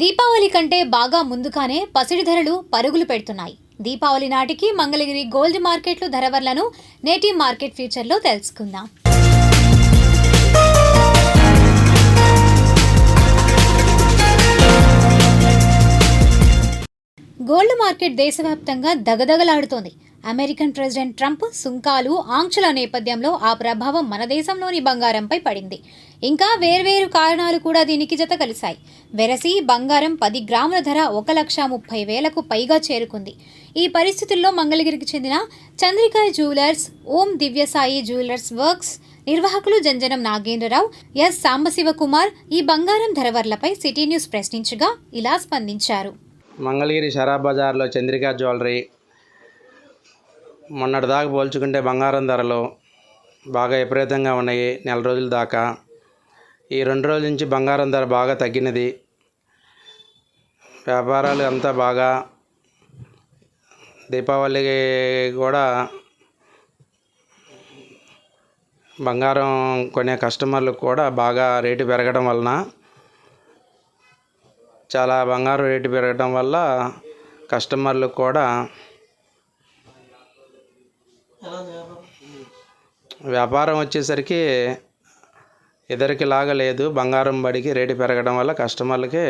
దీపావళి కంటే బాగా ముందుగానే పసిడి ధరలు పరుగులు పెడుతున్నాయి. దీపావళి నాటికి మంగళగిరి గోల్డ్ మార్కెట్లు ధరవర్లను నేటి మార్కెట్ ఫ్యూచర్లో తెలుసుకుందాం. గోల్డ్ మార్కెట్ దేశవ్యాప్తంగా దగదగలాడుతోంది. అమెరికన్ ప్రెసిడెంట్ ట్రంప్ సుంకాలు ఆంక్షల నేపథ్యంలో ఆ ప్రభావం మన దేశంలోని బంగారంపై పడింది. ఇంకా వేర్వేరు కారణాలు కూడా దీనికి జత కలిశాయి. వెరసి బంగారం పది గ్రాముల ధర ఒక లక్ష ముప్పై వేలకు పైగా చేరుకుంది. ఈ పరిస్థితుల్లో మంగళగిరికి చెందిన Chandrika jewellers Om Divyasai jewellers works నిర్వాహకులు జంజనం నాగేంద్రరావు ఎస్ సాంబశివ కుమార్ ఈ బంగారం ధరవర్లపై సిటీ న్యూస్ ప్రశ్నించగా ఇలా స్పందించారు. మంగళగిరి షరాబ్ బజార్లో చంద్రికా జ్యువెలరీ మొన్నటి దాకా పోల్చుకుంటే బంగారం ధరలు బాగా విపరీతంగా ఉన్నాయి నెల రోజుల దాకా. ఈ రెండు రోజుల నుంచి బంగారం ధర బాగా తగ్గినది. వ్యాపారాలు అంతా బాగా దీపావళికి కూడా బంగారం కొనే కస్టమర్లకు కూడా బాగా రేటు పెరగడం వలన చాలా బంగారం రేటు పెరగడం వల్ల కస్టమర్లకు కూడా వ్యాపారం వచ్చేసరికి ఇద్దరికి లాగా లేదు బంగారం బడికి రేటు పెరగడం వల్ల కస్టమర్లకి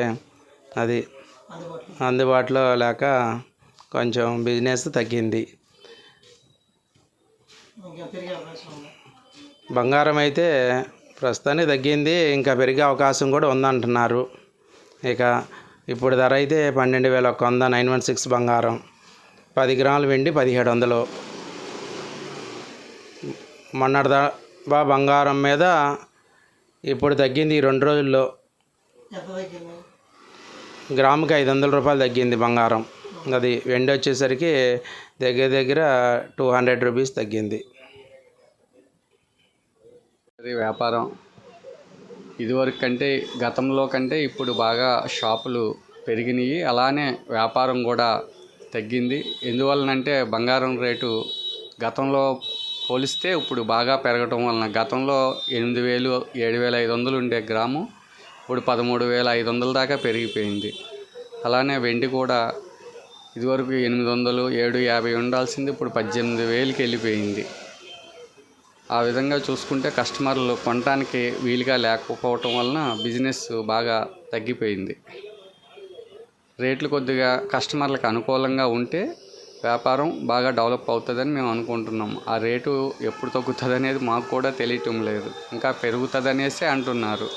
అది అందుబాటులో లేక కొంచెం బిజినెస్ తగ్గింది. బంగారం అయితే ప్రస్తుతానికి తగ్గింది ఇంకా పెరిగే అవకాశం కూడా ఉందంటున్నారు. ఇక ఇప్పుడు ధర అయితే పన్నెండు వేల ఒక వంద నైన్ వన్ సిక్స్ బంగారం పది గ్రాములు వెండి పదిహేడు వందలు. మొన్నటి దా బంగారం మీద ఇప్పుడు తగ్గింది ఈ రెండు రోజుల్లో. గ్రాముకి ఐదు వందల రూపాయలు తగ్గింది బంగారం. అది వెండి వచ్చేసరికి దగ్గర దగ్గర టూ హండ్రెడ్ రూపీస్ తగ్గింది. అది వ్యాపారం. ఇదివరకు కంటే గతంలో కంటే ఇప్పుడు బాగా షాపులు పెరిగినాయి. అలానే వ్యాపారం కూడా తగ్గింది. ఎందువలనంటే బంగారం రేటు గతంలో పోలిస్తే ఇప్పుడు బాగా పెరగటం వలన గతంలో ఎనిమిది వేలు ఏడు వేల ఐదు వందలు ఉండే గ్రాము ఇప్పుడు పదమూడు వేల ఐదు వందల దాకా పెరిగిపోయింది. అలానే వెండి కూడా ఇదివరకు ఎనిమిది వందలు ఏడు యాభై ఉండాల్సింది ఇప్పుడు పద్దెనిమిది వేలకి వెళ్ళిపోయింది. ఆ విధంగా చూసుకుంటే కస్టమర్లు కొనడానికి వీలుగా లేకపోవటం వలన బిజినెస్ బాగా తగ్గిపోయింది. రేట్లు కొద్దిగా కస్టమర్లకు అనుకూలంగా ఉంటే వ్యాపారం బాగా డెవలప్ అవుతుందని మేము అనుకుంటున్నాం. ఆ రేటు ఎప్పుడు తగ్గుతుంది అనేది మాకు కూడా తెలియటం లేదు. ఇంకా పెరుగుతుంది అనేసి అంటున్నారు.